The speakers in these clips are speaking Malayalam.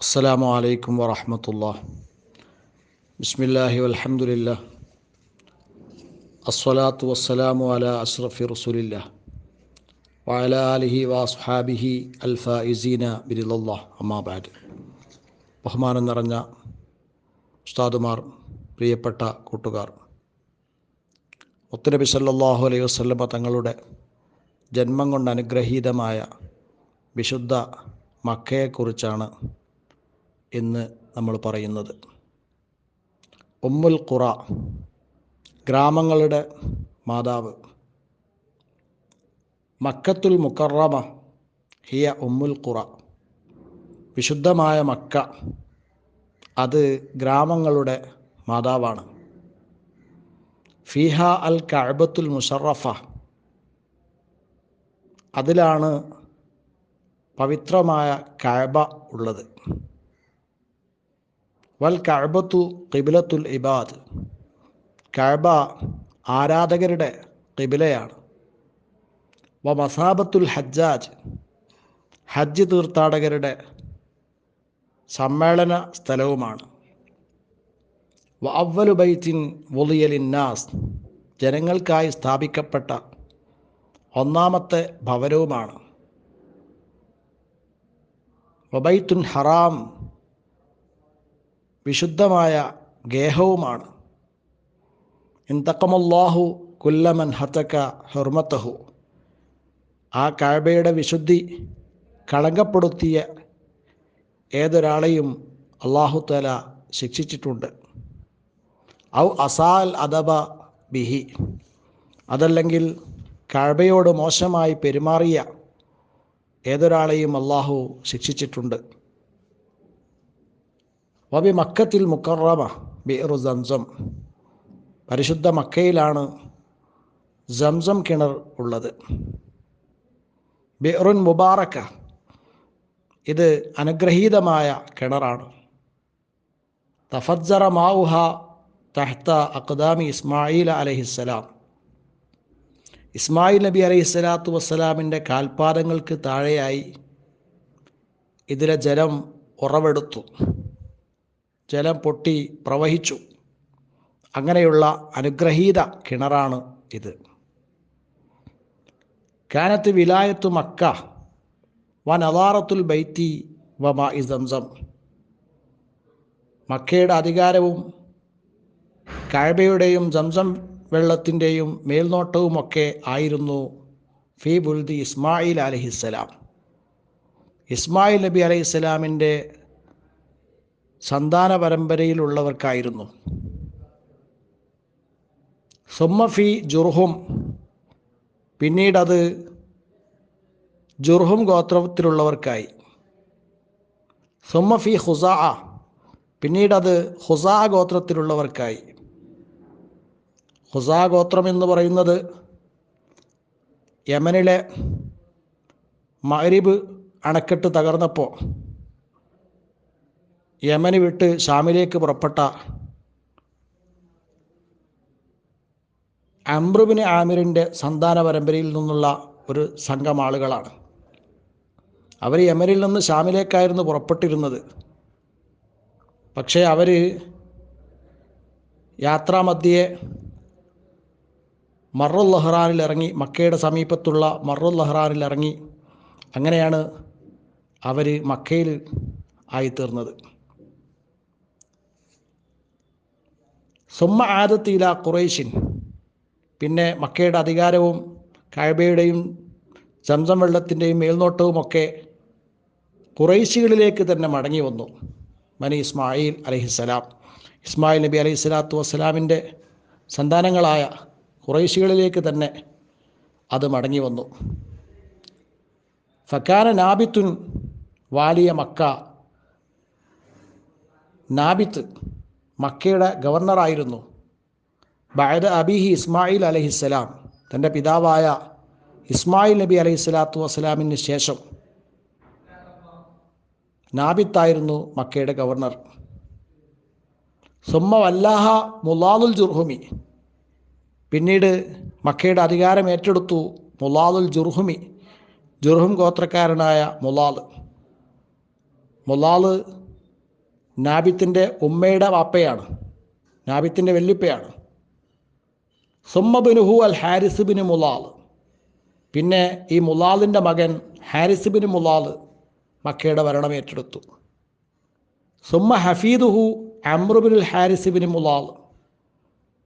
السلام عليكم ورحمة الله بسم الله والحمد لله الصلاة والسلام على أشرف رسول الله وعلى آله وأصحابه الفائزين برضا الله أما بعد ബഹുമാനം നിറഞ്ഞ ഉസ്താദുമാർ പ്രിയപ്പെട്ട കൂട്ടുകാർ മുത്തുനബി സല്ലല്ലാഹു അലൈഹി വസല്ലമ തങ്ങളുടെ ജന്മം കൊണ്ട് അനുഗ്രഹീതമായ വിശുദ്ധ മക്കയെക്കുറിച്ചാണ് ഇന്ന് നമ്മൾ പറയുന്നത്. ഉമ്മുൽ ഖുറ ഗ്രാമങ്ങളുടെ മാതാവ്. മക്കത്തുൽ മുക്കറമ ഹിയ ഉമ്മുൽ ഖുറ. വിശുദ്ധമായ മക്ക അത് ഗ്രാമങ്ങളുടെ മാതാവാണ്. ഫിഹ അൽ കഅബത്തുൽ മുഷറഫ അതിലാണ് പവിത്രമായ കഅബ ഉള്ളത്. വൽ കഅബത്തു കിബിലത്തുൽ ഇബാദ്. കഅബ ആരാധകരുടെ കിബിലയാണ് വ മസാബത്തുൽ ഹജ്ജാജ് ഹജ്ജ് തീർത്ഥാടകരുടെ സമ്മേളന സ്ഥലവുമാണ്. വ അവലു ബൈത്തിൻ വുളിയലിന്നാസ് ജനങ്ങൾക്കായി സ്ഥാപിക്കപ്പെട്ട ഒന്നാമത്തെ ഭവനവുമാണ്. വബൈത്തുൻ ഹറാം വിശുദ്ധമായ ഗേഹവുമാണ്. ഇന്തക്കമല്ലാഹു കുല്ലമൻ ഹത്തക്ക ഹെർമത്തഹു. ആ കാഴ്ബയുടെ വിശുദ്ധി കളങ്കപ്പെടുത്തിയ ഏതൊരാളെയും അള്ളാഹു തല ശിക്ഷിച്ചിട്ടുണ്ട്. ഔ അസാൽ അദബ ബിഹി. അതല്ലെങ്കിൽ കാഴ്ബയോട് മോശമായി പെരുമാറിയ ഏതൊരാളെയും അള്ളാഹു ശിക്ഷിച്ചിട്ടുണ്ട്. വബി മക്കത്തിൽ മുക്കറമ ബിറു സംസം. പരിശുദ്ധ മക്കയിലാണ് സംസം കിണർ ഉള്ളത്. ബിറുൻ മുബാറക്ക. ഇത് അനുഗ്രഹീതമായ കിണറാണ്. തഫജ്ജറ മാവുഹ തഹ്ത അഖ്ദാമി ഇസ്മായിൽ അലഹിസ്സലാം. ഇസ്മായിൽ നബി അലൈഹി സ്വലാത്തു വസ്സലാമിന്റെ കാൽപാദങ്ങൾക്ക് താഴെയായി ഇതിലെ ജലം ഉറവെടുത്തു. ജലം പൊട്ടി പ്രവഹിച്ചു. അങ്ങനെയുള്ള അനുഗ്രഹീത കിണറാണ് ഇത്. കാനത്ത് വിലായത്തു മക്ക വൻ അദാറത്തുൽ ബൈത്തി വ മ സംസം. മക്കയുടെ അധികാരവും കഴബയുടെയും സംസം വെള്ളത്തിന്റെയും മേൽനോട്ടവുമൊക്കെ ആയിരുന്നു ഫി ബുൽദി ഇസ്മായിൽ അലഹിസ്സലാം. ഇസ്മായിൽ നബി അലൈഹിസ്സലാമിന്റെ സന്താന പരമ്പരയിലുള്ളവർക്കായിരുന്നു. സുമ്മഫി ജുർഹും പിന്നീടത് ജുർഹും ഗോത്രത്തിലുള്ളവർക്കായി. സുമ്മഫി ഹുസാ പിന്നീടത് ഹുസാ ഗോത്രത്തിലുള്ളവർക്കായി. ഹുസാ ഗോത്രം എന്ന് പറയുന്നത് യമനിലെ മഹരിബ് അണക്കെട്ട് തകർന്നപ്പോൾ യമന് വിട്ട് ഷാമിലേക്ക് പുറപ്പെട്ട അംബ്രുബിന് ആമിറിന്റെ സന്താന പരമ്പരയിൽ നിന്നുള്ള ഒരു സംഘം ആളുകളാണ്. അവർ യമനിൽ നിന്ന് ഷാമിലേക്കായിരുന്നു പുറപ്പെട്ടിരുന്നത്. പക്ഷേ അവർ യാത്രാമധ്യേ മറുൽ ലഹ്റാനിൽ ഇറങ്ങി മക്കയുടെ സമീപത്തുള്ള മറുൽ ലഹ്റാനിൽ ഇറങ്ങി. അങ്ങനെയാണ് അവർ മക്കയിൽ ആയിത്തീർന്നത്. സുമ്മ ആദത്തിയില ഖുറൈഷിൻ പിന്നെ മക്കയുടെ അധികാരവും കായബയുടെയും സംസം വെള്ളത്തിന്റെയും മേൽനോട്ടവുമൊക്കെ കുറേശികളിലേക്ക് തന്നെ മടങ്ങി വന്നു മനി ഇസ്മായിൽ അലഹിസ്സലാം. ഇസ്മായിൽ നബി അലൈഹി സ്വലാത്തു വസ്സലാമിന്റെ സന്താനങ്ങളായ കുറേശികളിലേക്ക് തന്നെ അത് മടങ്ങി വന്നു ഫക്കാന നാബിത്തുൻ വാലിയ മക്ക. നാബിത്ത് മക്കയുടെ ഗവർണറായിരുന്നു ബഅദ അബിഹി ഇസ്മായിൽ അലഹിസ്സലാം. തന്റെ പിതാവായ ഇസ്മായിൽ നബി അലൈഹി സ്വലാത്തു വസ്സലാമിന് ശേഷം നാബിത്തായിരുന്നു മക്കയുടെ ഗവർണർ സുമ്മ വല്ലാഹ മുലാദുൽ ജുർഹുമി. പിന്നീട് മക്കയുടെ അധികാരം ഏറ്റെടുത്തു മുലാദുൽ ജുർഹുമി. ജുർഹും ഗോത്രക്കാരനായ മുലാദ്. മുലാദ് നാബിത്തിന്റെ ഉമ്മയുടെ വാപ്പയാണ്. നാബിത്തിന്റെ വെല്ലുപ്പയാണ് സുമ്മബിനുഹു അൽ ഹാരിസ് ബിന് മുലാൽ. പിന്നെ ഈ മുലാലിന്റെ മകൻ ഹാരിസ് ബിന് മുലാൽ മക്കയുടെ ഭരണം ഏറ്റെടുത്തു. സുമ്മ ഹഫീദുഹു അമ്രുബിനുൽ ഹാരിസ് ബിന് മുലാൽ.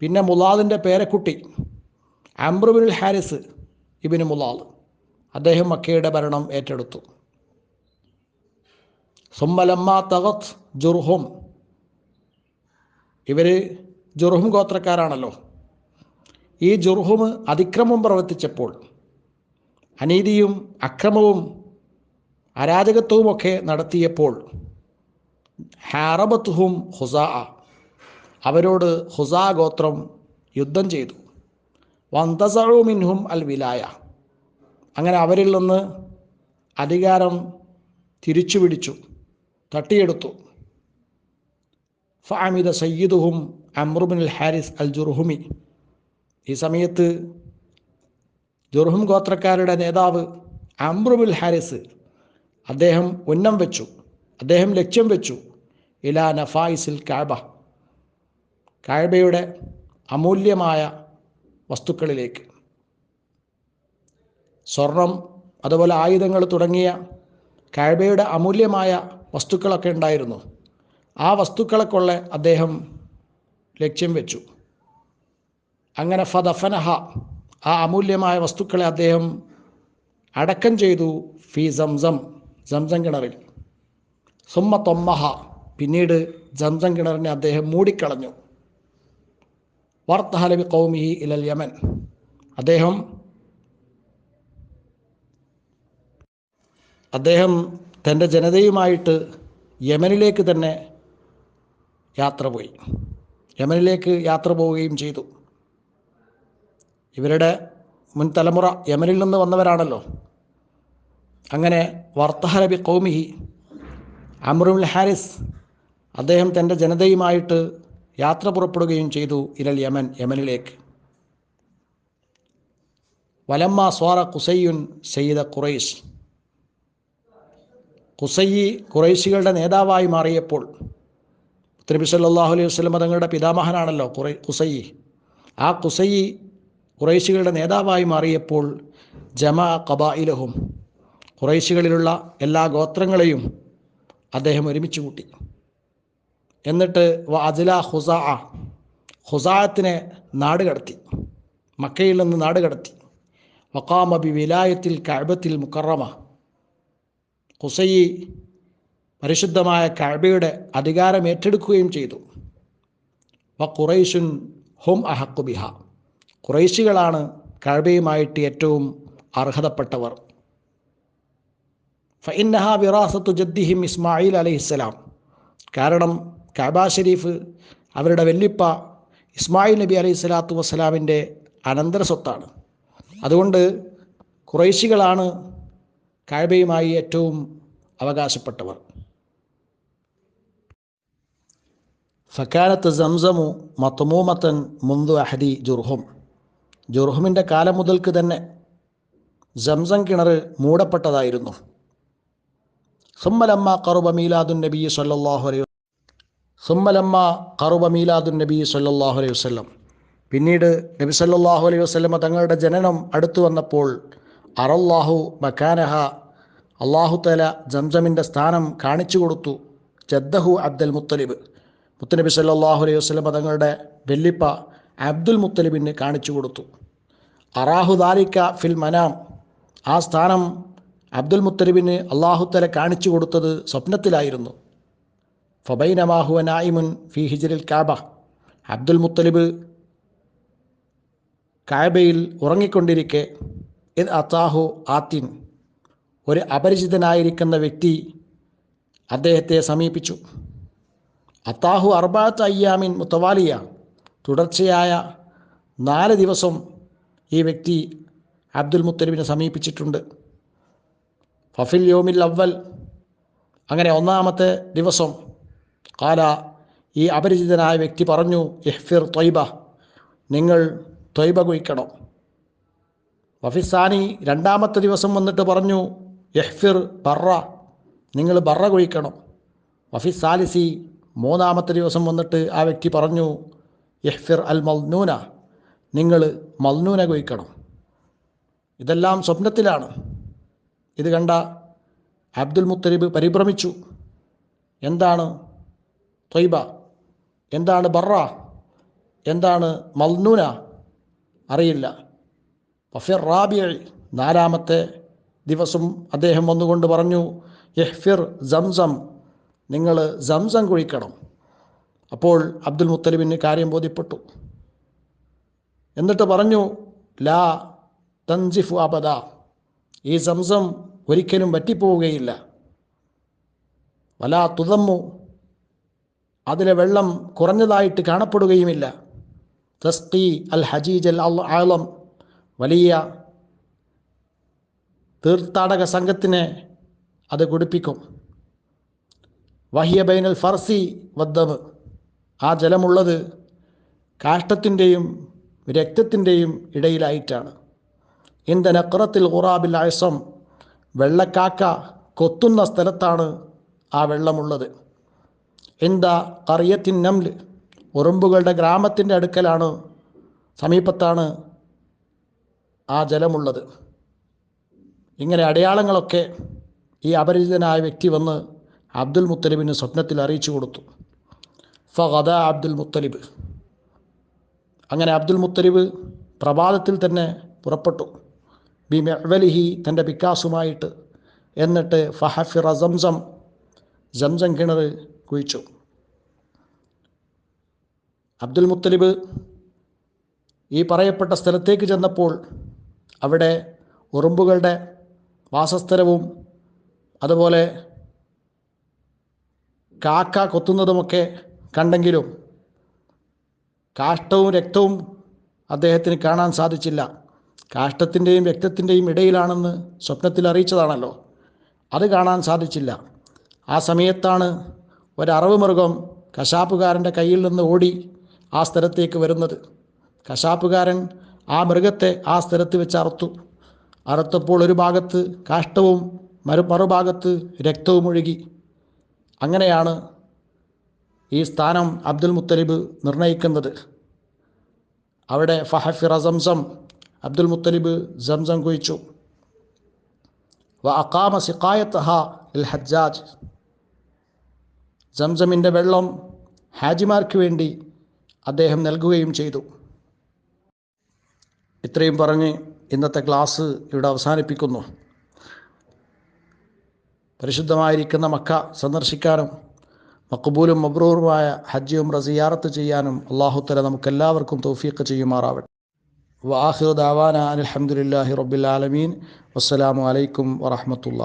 പിന്നെ മുലാലിന്റെ പേരക്കുട്ടി അമ്രുബിനുൽ ഹാരിസ് ഇബിന് മുലാൽ. അദ്ദേഹം മക്കയുടെ ഭരണം ഏറ്റെടുത്തു. സുമ്മലമ്മ തകത്ത് ജുർഹും ഇവർ ജുർഹും ഗോത്രക്കാരാണല്ലോ. ഈ ജുർഹും അതിക്രമം പ്രവർത്തിച്ചപ്പോൾ അനീതിയും അക്രമവും അരാജകത്വവുമൊക്കെ നടത്തിയപ്പോൾ ഹാറബത്തുഹും ഹുസാ അവരോട് ഹുസാ ഗോത്രം യുദ്ധം ചെയ്തു. വന്തസഴു മിൻഹും അൽ വിലായ. അങ്ങനെ അവരിൽ നിന്ന് അധികാരം തിരിച്ചു പിടിച്ചു തട്ടിയെടുത്തു. ഫാമിദ സയ്യിദുഹും അമ്രുബിൻ ഹാരിസ് അൽ ജുർഹുമി ഈ സമയത്ത് ജുർഹും ഗോത്രക്കാരുടെ നേതാവ് അമ്രുബിൻ ഹാരിസ് അദ്ദേഹം ഉന്നം വെച്ചു. അദ്ദേഹം ലക്ഷ്യം വെച്ചു. ഇലാ നഫായിസിൽ കാബ. കാഴ്ബയുടെ അമൂല്യമായ വസ്തുക്കളിലേക്ക്. സ്വർണം അതുപോലെ ആയുധങ്ങൾ തുടങ്ങിയ കാഴ്ബയുടെ അമൂല്യമായ വസ്തുക്കളൊക്കെ ഉണ്ടായിരുന്നു. ആ വസ്തുക്കളൊക്കെ അദ്ദേഹം ലക്ഷ്യം വെച്ചു. അങ്ങനെ ഫദഫനഹ ആ അമൂല്യമായ വസ്തുക്കളെ അദ്ദേഹം അടക്കം ചെയ്തു ഫി സംസം സംസം കിണറിൽ. സുമ്മ തൊമ്മഹ പിന്നീട് സംസം കിണറിനെ അദ്ദേഹം മൂടിക്കളഞ്ഞു. വർത്തഹലബി കൗമിഹി ഇലൽ യമൻ. അദ്ദേഹം അദ്ദേഹം തന്റെ ജനതയുമായിട്ട് യമനിലേക്ക് തന്നെ യാത്ര പോയി. യമനിലേക്ക് യാത്ര പോവുകയും ചെയ്തു. ഇവരുടെ മുൻ തലമുറ യമനിൽ നിന്ന് വന്നവരാണല്ലോ. അങ്ങനെ വർത്തഹരബി കൗമിഹി അമ്രുൽ ഹാരിസ് അദ്ദേഹം തന്റെ ജനതയുമായിട്ട് യാത്ര പുറപ്പെടുകയും ചെയ്തു ഇരൽ യമൻ യമനിലേക്ക്. വലമ്മ സ്വാറ കുസയ്യുൻ സയ്യിദ ഖുറൈശ്. കുസയ്യി ഖുറൈശികളുടെ നേതാവായി മാറിയപ്പോൾ നബി സല്ലാഹു അലൈഹി വസ്ലം തങ്ങളുടെ പിതാമഹനാണല്ലോ കുറൈ ഖുസയ്യി ആ ഖുസയ്യി ഖുറൈശികളുടെ നേതാവായി മാറിയപ്പോൾ ജമാ കബായിലഹും ഖുറൈശികളിലുള്ള എല്ലാ ഗോത്രങ്ങളെയും അദ്ദേഹം ഒരുമിച്ച് കൂട്ടി. എന്നിട്ട് വ അജില ഹുസാ ഹുസാത്തിനെ നാട് കടത്തി മക്കയിൽ നിന്ന് നാട് കടത്തി. വക്കാമബി വിലായത്തിൽ കഅബത്തിൽ മുക്കറമ ഹുസൈ പരിശുദ്ധമായ കഅബയുടെ അധികാരം ഏറ്റെടുക്കുകയും ചെയ്തു. വ കുറൈശുൻ ഹും അഹക്കു ബിഹ. ഖുറൈശികളാണ് കഅബയുമായിട്ട് ഏറ്റവും അർഹതപ്പെട്ടവർ. ഫൈന്നഹ വിറാസത്തു ജദ്ദിഹിം ഇസ്മായിൽ അലൈഹിസ്സലാം കാരണം കഅബ ഷരീഫ് അവരുടെ വെല്ലിപ്പ ഇസ്മായിൽ നബി അലൈഹി സ്വലാത്തു വസ്സലാമിന്റെ അനന്തര സ്വത്താണ് അതുകൊണ്ട് കുറേശികളാണ് കാഴ്ബയുമായി ഏറ്റവും അവകാശപ്പെട്ടവർ. ഫക്കാലത്ത് സംസമു മത്തമൂമത്തൻ മുന്തു അഹദി ജുർഹും. ജുർഹുമിന്റെ കാലം മുതൽക്ക് തന്നെ സംസം കിണർ മൂടപ്പെട്ടതായിരുന്നു. സുമ്മലമ്മ കറുബ മീലാദുൻ നബി സല്ലാഹു അലൈ സുമ്മലമ്മ കറുബ മീലാദുൻ നബി സല്ലാഹു അലൈഹി വസ്ലം പിന്നീട് നബി സല്ലാഹു അലൈഹി വസ്ലമ തങ്ങളുടെ ജനനം അടുത്തു വന്നപ്പോൾ അറല്ലാഹു മക്കാനഹ അള്ളാഹു തല ജംസമിന്റെ സ്ഥാനം കാണിച്ചു കൊടുത്തു. ജദ്ദഹു അബ്ദുൽ മുത്തലിബ്. മുത്തനബി സല്ലാഹു അലൈഹി വസ്ലം തങ്ങളുടെ വെല്ലിപ്പ അബ്ദുൽ മുത്തലിബിന് കാണിച്ചു കൊടുത്തു. അറാഹു ദാലിക്ക ഫിൽ മനാം. ആ സ്ഥാനം അബ്ദുൽ മുത്തലിബിന് അള്ളാഹുത്തല കാണിച്ചു കൊടുത്തത് സ്വപ്നത്തിലായിരുന്നു. ഫബൈനമാഹുവ നായിമുൻ ഫി ഹിജറിൽ കാബ. അബ്ദുൽ മുത്തലിബ് കാബയിൽ ഉറങ്ങിക്കൊണ്ടിരിക്കെ ഇത് അത്താഹു ആത്തിൻ. ഒരു അപരിചിതനായിരിക്കുന്ന വ്യക്തി അദ്ദേഹത്തെ സമീപിച്ചു. അത്താഹു അർബാത്ത് അയ്യാമിൻ മുത്തവാലിയ. തുടർച്ചയായ നാല് ദിവസം ഈ വ്യക്തി അബ്ദുൽ മുത്തലിബിനെ സമീപിച്ചിട്ടുണ്ട്. ഫഫിൽ യോമിൽ അവൽ അങ്ങനെ ഒന്നാമത്തെ ദിവസം കാല ഈ അപരിചിതനായ വ്യക്തി പറഞ്ഞു ഇഹ്ഫിർ ത്വയ്ബ നിങ്ങൾ ത്വയ്ബ കുഴിക്കണം. വഫിസാനി രണ്ടാമത്തെ ദിവസം വന്നിട്ട് പറഞ്ഞു യഹ്ഫിർ ബറ നിങ്ങൾ ബറ കുഴിക്കണം. വഫി സാലിസി മൂന്നാമത്തെ ദിവസം വന്നിട്ട് ആ വ്യക്തി പറഞ്ഞു യഹ്ഫിർ അൽ മൽനൂന നിങ്ങൾ മൽനൂന കുഴിക്കണം. ഇതെല്ലാം സ്വപ്നത്തിലാണ്. ഇത് കണ്ട അബ്ദുൽ മുത്തലിബ് പരിഭ്രമിച്ചു. എന്താണ് ത്വയ്ബ എന്താണ് ബറ? എന്താണ് മൽനൂന? അറിയില്ല. വഫിർ റാബിയ നാലാമത്തെ ദിവസം അദ്ദേഹം വന്നുകൊണ്ട് പറഞ്ഞു യഹ്ഫിർ സംസം നിങ്ങൾ സംസം കുഴിക്കണം. അപ്പോൾ അബ്ദുൽ മുത്തലിബിന് കാര്യം ബോധ്യപ്പെട്ടു. എന്നിട്ട് പറഞ്ഞു ലാ തൻസിഫു അബദ ഈ സംസം ഒരിക്കലും വറ്റിപ്പോവുകയില്ല. വലാ തുതമ്മു അതിലെ വെള്ളം കുറഞ്ഞതായിട്ട് കാണപ്പെടുകയുമില്ല. തസ്തി അൽ ഹജീജ് അൽ ആളം വലിയ തീർത്ഥാടക സംഘത്തിനെ അത് കുടിപ്പിക്കും. വഹിയ ബൈനൽ ഫർസി വദ്ദമ് ആ ജലമുള്ളത് കാഷ്ടത്തിന്റെയും രക്തത്തിന്റെയും ഇടയിലായിട്ടാണ്. ഇന്ത നക്രത്തിൽ ഖുറാബിൽ അയസം വെള്ളക്കാക്ക കൊത്തുന്ന സ്ഥലത്താണ് ആ വെള്ളമുള്ളത്. എന്താ കറിയത്തിൻ നംൽ ഉറുമ്പുകളുടെ ഗ്രാമത്തിന്റെ അടുക്കലാണ് സമീപത്താണ് ആ ജലമുള്ളത്. ഇങ്ങനെ അടയാളങ്ങളൊക്കെ ഈ അപരിചിതനായ വ്യക്തി വന്ന് അബ്ദുൽ മുത്തലിബിന് സ്വപ്നത്തിൽ അറിയിച്ചു കൊടുത്തു. ഫഗദ അബ്ദുൽ മുത്തലിബ്. അങ്ങനെ അബ്ദുൽ മുത്തലിബ് പ്രഭാതത്തിൽ തന്നെ പുറപ്പെട്ടു. ബി മെവലിഹി തന്റെ പിക്കാസുമായിട്ട് എന്നിട്ട് ഫഹഫിറ സംസം സംസം കിണർ കുഴിച്ചു. അബ്ദുൽ മുത്തലിബ് ഈ പറയപ്പെട്ട സ്ഥലത്തേക്ക് ചെന്നപ്പോൾ അവിടെ ഉറുമ്പുകളുടെ വാസസ്ഥലവും അതുപോലെ കാക്ക കൊത്തുന്നതുമൊക്കെ കണ്ടെങ്കിലും കാഷ്ടവും രക്തവും അദ്ദേഹത്തിന് കാണാൻ സാധിച്ചില്ല. കാഷ്ടത്തിന്റെയും രക്തത്തിന്റെയും ഇടയിലാണെന്ന് സ്വപ്നത്തിൽ അറിയിച്ചതാണല്ലോ. അത് കാണാൻ സാധിച്ചില്ല. ആ സമയത്താണ് ഒരറവ് മൃഗം കശാപ്പുകാരന്റെ കയ്യിൽ നിന്ന് ഓടി ആ സ്ഥലത്തേക്ക് വരുന്നത്. കശാപ്പുകാരൻ ആ മൃഗത്തെ ആ സ്ഥലത്ത് വെച്ച് അറുത്തു. അറുത്തപ്പോൾ ഒരു ഭാഗത്ത് കാഷ്ടവും മറു മറുഭാഗത്ത് രക്തവും ഒഴുകി. അങ്ങനെയാണ് ഈ സ്ഥാനം അബ്ദുൽ മുത്തലിബ് നിർണയിക്കുന്നത്. അവിടെ ഫഹഫിറ സംസം അബ്ദുൽ മുത്തലിബ് സംസം കുഴിച്ചു. വ അക്കാമ സിക്കായത്തഹ ഇൽ ഹജ്ജാജ്. സംസമിന്റെ വെള്ളം ഹാജിമാർക്ക് വേണ്ടി അദ്ദേഹം നൽകുകയും ചെയ്തു. ഇത്രയും പറഞ്ഞ് ഇന്നത്തെ ക്ലാസ് ഇവിടെ അവസാനിപ്പിക്കുന്നു. പരിശുദ്ധമായിരിക്കുന്ന മക്ക സന്ദർശിക്കാനും മക്കബൂലും മബ്രൂറുമായ ഹജ്ജും ഉംറ സിയാറത്ത് ചെയ്യാനും അള്ളാഹുത്തല നമുക്കെല്ലാവർക്കും തൗഫീഖ് ചെയ്യുമാറാവട്ടെ. വാഹിർ ദാവാന അലഹമുല്ലാഹി റബ്ബിൽ ആലമീൻ. വസ്സലാമു അലൈക്കും വറഹമത്തുള്ള